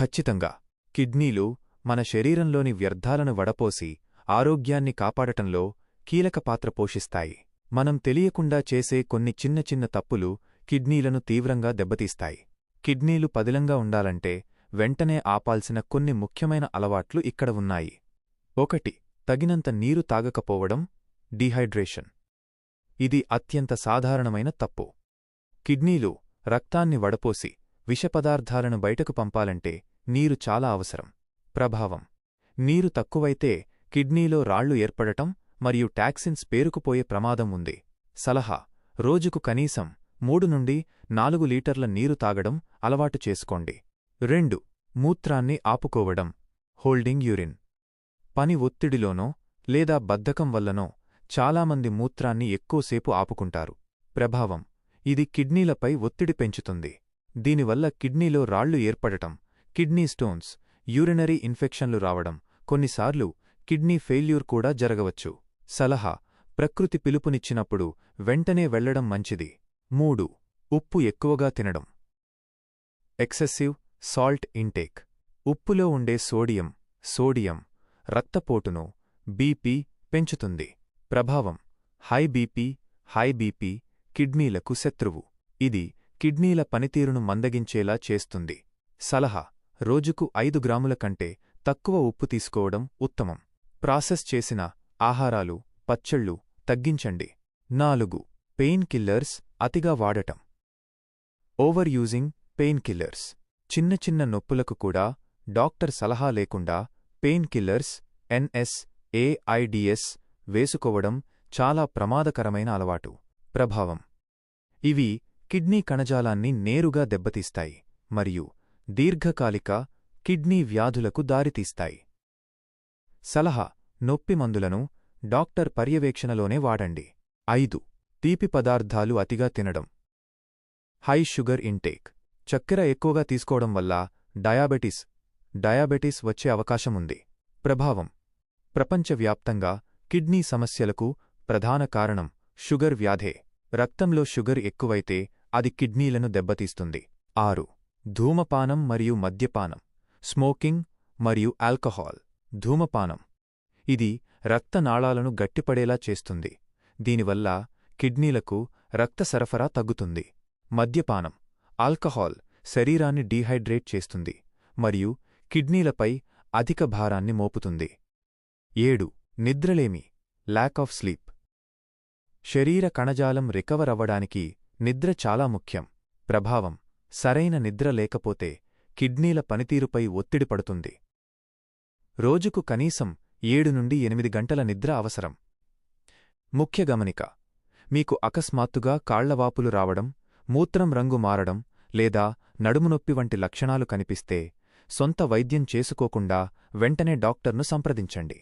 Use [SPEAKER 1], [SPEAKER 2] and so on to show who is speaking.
[SPEAKER 1] ఖచ్చితంగా కిడ్నీలు మన శరీరంలోని వ్యర్థాలను వడపోసి ఆరోగ్యాన్ని కాపాడటంలో కీలక పాత్ర పోషిస్తాయి. మనం తెలియకుండా చేసే కొన్ని చిన్న చిన్న తప్పులు కిడ్నీలను తీవ్రంగా దెబ్బతీస్తాయి. కిడ్నీలు పదిలంగా ఉండాలంటే వెంటనే ఆపాల్సిన కొన్ని ముఖ్యమైన అలవాట్లు ఇక్కడ ఉన్నాయి. ఒకటి తగినంత నీరు తాగకపోవడం డీహైడ్రేషన్. ఇది అత్యంత సాధారణమైన తప్పు. కిడ్నీలు రక్తాన్ని వడపోసి విషపదార్థాలను బయటకు పంపాలంటే నీరు చాలా అవసరం. ప్రభావం. నీరు తక్కువైతే కిడ్నీలో రాళ్ళు ఏర్పడటం మరియు టాక్సిన్స్ పేరుకుపోయే ప్రమాదం ఉంది. సలహా. రోజుకు కనీసం మూడు నుండి నాలుగు లీటర్ల నీరు తాగడం అలవాటు చేసుకోండి. రెండు. మూత్రాన్ని ఆపుకోవడం. Holding urine. పని ఒత్తిడిలోనో లేదా బద్ధకం వల్లనో చాలామంది మూత్రాన్ని ఎక్కువసేపు ఆపుకుంటారు. ప్రభావం. ఇది కిడ్నీలపై ఒత్తిడి పెంచుతుంది. దీనివల్ల కిడ్నీలో రాళ్ళు ఏర్పడటం కిడ్నీ స్టోన్స్ యూరినరీ ఇన్ఫెక్షన్లు రావడం కొన్నిసార్లు కిడ్నీ ఫెయిల్యూర్ కూడా జరగవచ్చు. సలహా ప్రకృతి పిలుపునిచ్చినప్పుడు వెంటనే వెళ్ళడం మంచిది. మూడు ఉప్పు ఎక్కువగా తినడం. Excessive salt intake. ఉప్పులో ఉండే సోడియం సోడియం రక్తపోటును బీపీ పెంచుతుంది. ప్రభావం హై బీపీ హై బీపీ కిడ్నీలకు శత్రువు. ఇది కిడ్నీల పనితీరును మందగించేలా చేస్తుంది. సలహా రోజుకు ఐదు గ్రాముల కంటే తక్కువ ఉప్పు తీసుకోవడం ఉత్తమం. ప్రాసెస్ చేసిన ఆహారాలు పచ్చళ్ళు తగ్గించండి. నాలుగు. పెయిన్ కిల్లర్స్ అతిగా వాడటం. Over using pain killers. చిన్న చిన్న నొప్పులకు కూడా డాక్టర్ సలహా లేకుండా పెయిన్ కిల్లర్స్ ఎన్ఎస్ ఏఐడిఎస్ వేసుకోవడం చాలా ప్రమాదకరమైన అలవాటు. ప్రభావం. ఇవి కిడ్నీ కణజాలాన్ని నేరుగా దెబ్బతీస్తాయి మరియు దీర్ఘకాలిక కిడ్నీ వ్యాధులకు దారితీస్తాయి. సలహా నొప్పి మందులను డాక్టర్ పర్యవేక్షణలోనే వాడండి. ఐదు తీపి పదార్థాలు అతిగా తినడం. High sugar intake. చక్కెర ఎక్కువగా తీసుకోవడం వల్ల డయాబెటిస్ డయాబెటిస్ వచ్చే అవకాశముంది ప్రభావం. ప్రపంచవ్యాప్తంగా కిడ్నీ సమస్యలకు ప్రధాన కారణం షుగర్ వ్యాధే. రక్తంలో షుగర్ ఎక్కువైతే అది కిడ్నీలను దెబ్బతీస్తుంది. ఆరు ధూమపానం మరియు మద్యపానం స్మోకింగ్ మరియు ఆల్కహాల్. ధూమపానం. ఇది రక్తనాళాలను గట్టిపడేలా చేస్తుంది. దీనివల్ల కిడ్నీలకు రక్త సరఫరా తగ్గుతుంది. మద్యపానం. ఆల్కహాల్ శరీరాన్ని డీహైడ్రేట్ చేస్తుంది మరియు కిడ్నీలపై అధిక భారాన్ని మోపుతుంది. ఏడు. నిద్రలేమి. ల్యాక్ ఆఫ్ స్లీప్ శరీర కణజాలం రికవర్ అవ్వడానికి నిద్ర చాలా ముఖ్యం. ప్రభావం. సరైన నిద్ర లేకపోతే కిడ్నీల పనితీరుపై ఒత్తిడి పడుతుంది. రోజుకు కనీసం ఏడు నుండి ఎనిమిది గంటల నిద్ర అవసరం. ముఖ్య గమనిక మీకు అకస్మాత్తుగా కాళ్ళవాపులు రావడం మూత్రం రంగు మారడం లేదా నడుమునొప్పి వంటి లక్షణాలు కనిపిస్తే సొంత వైద్యం చేసుకోకుండా వెంటనే డాక్టర్ను సంప్రదించండి.